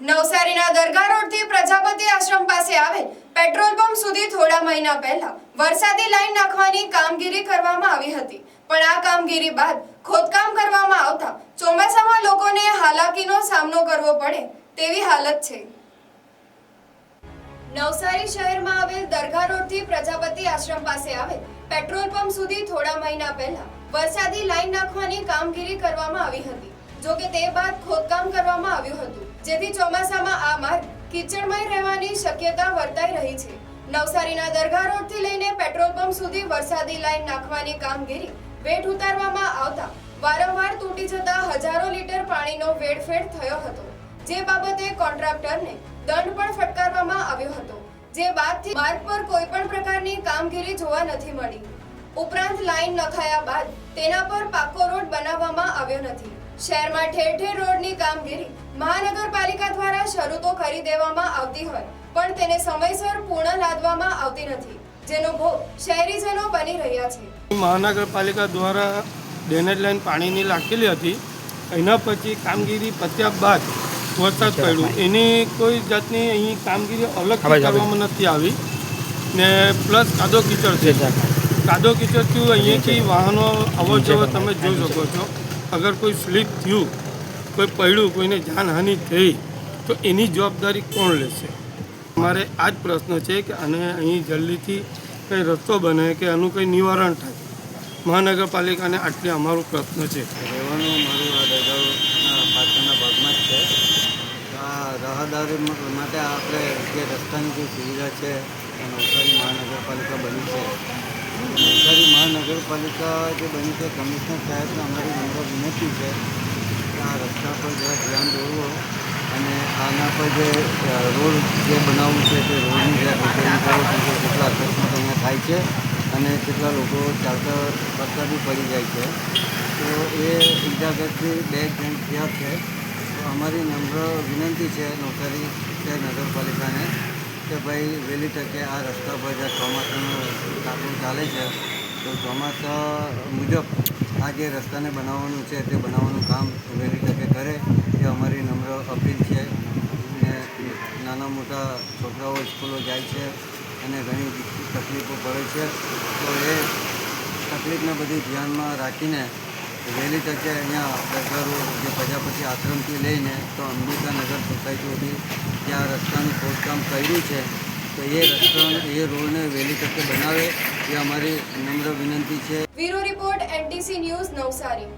નવસારીના દરગાહ રોડથી પ્રજાપતિ આશ્રમ પાસે આવેલ પેટ્રોલ પંપ સુધી થોડા મહિના પહેલા વરસાદી લાઈન નાખવાની કામગીરી કરવામાં આવી હતી. પણ આ કામગીરી બાદ ખોદકામ કરવામાં આવતા ચોમાસામાં લોકોને હાલાકીનો સામનો કરવો પડે તેવી હાલત છે. નવસારી શહેરમાં આવેલ દરગાહ રોડથી પ્રજાપતિ આશ્રમ પાસે આવેલ પેટ્રોલ પંપ સુધી થોડા મહિના પહેલા વરસાદી લાઈન નાખવાની કામગીરી કરવામાં આવી હતી. જોકે તે બાદ ખોદકામ કરવામાં આવ્યું હતું. જેથી ચોમાસામાં આ માર્ગ કીચડમય રહેવાની શક્યતા વર્તાઈ રહી છે. નવસારીના દરગાહ રોડથી લઈને પેટ્રોલ પંપ સુધી વરસાદી લાઈન નાખવાની કામગીરી વેઠ ઉતારવામાં આવતા વારંવાર તૂટી જતા હજારો લીટર પાણીનો વેડફેડ થયો હતો. જે બાબતે કોન્ટ્રાક્ટરને દંડ પણ ફટકારવામાં આવ્યો હતો. જે બાદથી માર્ગ પર કોઈ પણ પ્રકારની કામગીરી જોવા નથી મળી. ઉપરાંત લાઈન નખાયા બાદ તેના પર પાકો રોડ બનાવવામાં આવ્યો નથી. શહેરમાં ઠેર ઠેર રોડની કામગીરી મહાનગરપાલિકા દ્વારા શરૂ તો કરી દેવામાં આવતી હોય પણ તેને સમયસર પૂર્ણ લાદવામાં આવતી નથી જેનો ભોગ શહેરીજનો બની રહ્યા છે. મહાનગરપાલિકા દ્વારા ડ્રેનેજ લાઈન પાણીની લાખેલી હતી. એના પછી કામગીરી પત્યા બાદ વરસાદ પડ્યો. એની કોઈ જાતની અહીં કામગીરી અલગ કરવામાં નથી આવી. ને પ્લસ કાદો કીચડ છે. કાદો કીચડથી અહીંયાથી વાહનો અવર જવર તમે જોઈ શકો છો. અગર કોઈ સ્લીપ થયું કોઈ પડ્યું કોઈને જાનહાનિ થઈ તો એની જવાબદારી કોણ લેશે? મારે આ જ પ્રશ્ન છે કે આને અહીં જલ્દીથી કંઈ રસ્તો બને કે આનું કંઈ નિવારણ થાય. મહાનગરપાલિકાને આટલી અમારો પ્રશ્ન છે. રહેવાનું મારું આ દરગાહના પાછળના ભાગમાં જ છે. આ રાહદારી માટે આપણે જે રસ્તાની જે સુવિધા છે એ નવસારી નવસારી મહાનગરપાલિકા જે બની છે, કમિશનર સાહેબને અમારી નમ્ર વિનંતી છે કે આ રસ્તા પર જરા ધ્યાન દોરવો અને આના પર જે રોડ જે બનાવવું છે, તે રોડની જરા કરો કેટલા અકસ્માતો અહીંયા થાય છે અને કેટલા લોકો ચાલતા ફરતા બી પડી જાય છે. તો એ ઇજાગ્રસ્તથી બે જણ થયા છે. તો અમારી નમ્ર વિનંતી છે નોકરી છે નગરપાલિકાને કે ભાઈ વહેલી તકે આ રસ્તા પર જે ચોમાસાનું કાપડું ચાલે છે તો ચોમાસા મુજબ આ જે રસ્તાને બનાવવાનું છે, તે બનાવવાનું કામ વહેલી તકે કરે એ અમારી નમ્ર અપીલ છે. ને નાના મોટા છોકરાઓ સ્કૂલો જાય છે અને ઘણી તકલીફો પડે છે, તો એ તકલીફને બધી ધ્યાનમાં રાખીને વહેલી તકે અહીંયા દરગાહ જે પ્રજાપતિ આશ્રમથી લઈને તો અંબિકાનગર સોસાયટી સુધી જ્યાં રસ્તાનું ખોદકામ કર્યું છે, તો એ રસ્તા, એ રોડને વહેલી તકે બનાવે અમારી નમ્ર વિનંતી છે. Bureau report NTC news Navsari.